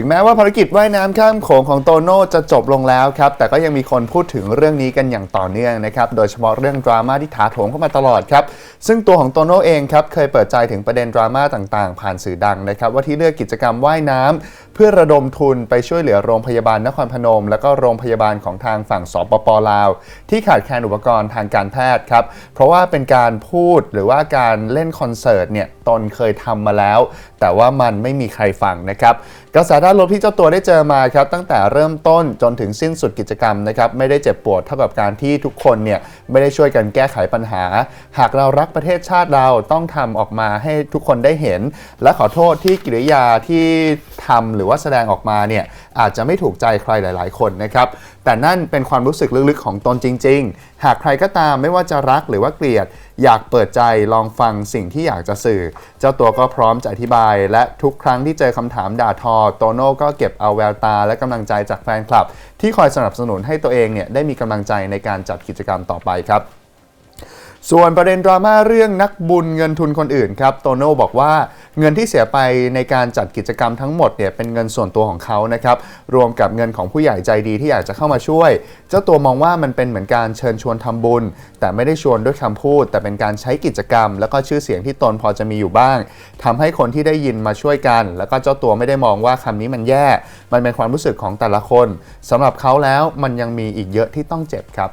ถึงแม้ว่าภารกิจว่ายน้ำข้ามโขงของโตโน่จะจบลงแล้วครับ แต่ก็ยังมีคนพูดถึงเรื่องนี้กันอย่างต่อเนื่องนะครับ โดยเฉพาะเรื่องดราม่าที่ถาโถมเข้ามาตลอดครับ ซึ่งตัวของโตโน่เองครับ เคยเปิดใจถึงประเด็นดราม่าต่างๆ ผ่านสื่อดังนะครับ ว่าที่เลือกกิจกรรมว่ายน้ำเพื่อระดมทุนไปช่วยเหลือโรงพยาบาลนครพนม และก็โรงพยาบาลของทางฝั่งสปปลาว ที่ขาดแคลนอุปกรณ์ทางการแพทย์ครับ เพราะว่าเป็นการพูดหรือว่าการเล่นคอนเสิร์ตเนี่ยตนเคยทำมาแล้ว แต่ว่ามันไม่มีใครฟังนะครับกระแสานลบที่เจ้าตัวได้เจอมาครับตั้งแต่เริ่มต้นจนถึงสิ้นสุดกิจกรรมนะครับไม่ได้เจ็บปวดเท่ากับการที่ทุกคนเนี่ยไม่ได้ช่วยกันแก้ไขปัญหา หากเรารักประเทศชาติเราต้องทำออกมาให้ทุกคนได้เห็น และขอโทษที่กิริยาที่ทำหรือว่าแสดงออกมาเนี่ยอาจจะไม่ถูกใจใครหลาย ๆ คนนะครับแต่นั่นเป็นความรู้สึกลึกๆของตนจริง ๆ หากใครก็ตามไม่ว่าจะรักหรือว่าเกลียด อยากเปิดใจลองฟังสิ่งที่อยากจะสื่อ เจ้าตัวก็พร้อมจะอธิบาย และทุกครั้งที่เจอคำถามด่าทอโตโน่ก็เก็บเอาแววตา และกำลังใจจากแฟนคลับ ที่คอยสนับสนุนให้ตัวเองเนี่ยได้มีกำลังใจในการจัดกิจกรรมต่อไปครับส่วนประเด็นดราม่าเรื่องนักบุญเงินทุนคนอื่นครับโตโน่บอกว่า เงินที่เสียไปในการจัดกิจกรรมทั้งหมดเนี่ยเป็นเงินส่วนตัวของเขานะครับรวมกับเงินของผู้ใหญ่ใจดีที่อยากจะเข้ามาช่วย เจ้าตัวมองว่ามันเป็นเหมือนการเชิญชวนทำบุญ แต่ไม่ได้ชวนด้วยคำพูด แต่เป็นการใช้กิจกรรม แล้วก็ชื่อเสียงที่ตนพอจะมีอยู่บ้างทำให้คนที่ได้ยินมาช่วยกัน แล้วก็เจ้าตัวไม่ได้มองว่าคำนี้มันแย่ มันเป็นความรู้สึกของแต่ละคนสำหรับเขาแล้วมันยังมีอีกเยอะที่ต้องเจ็บครับ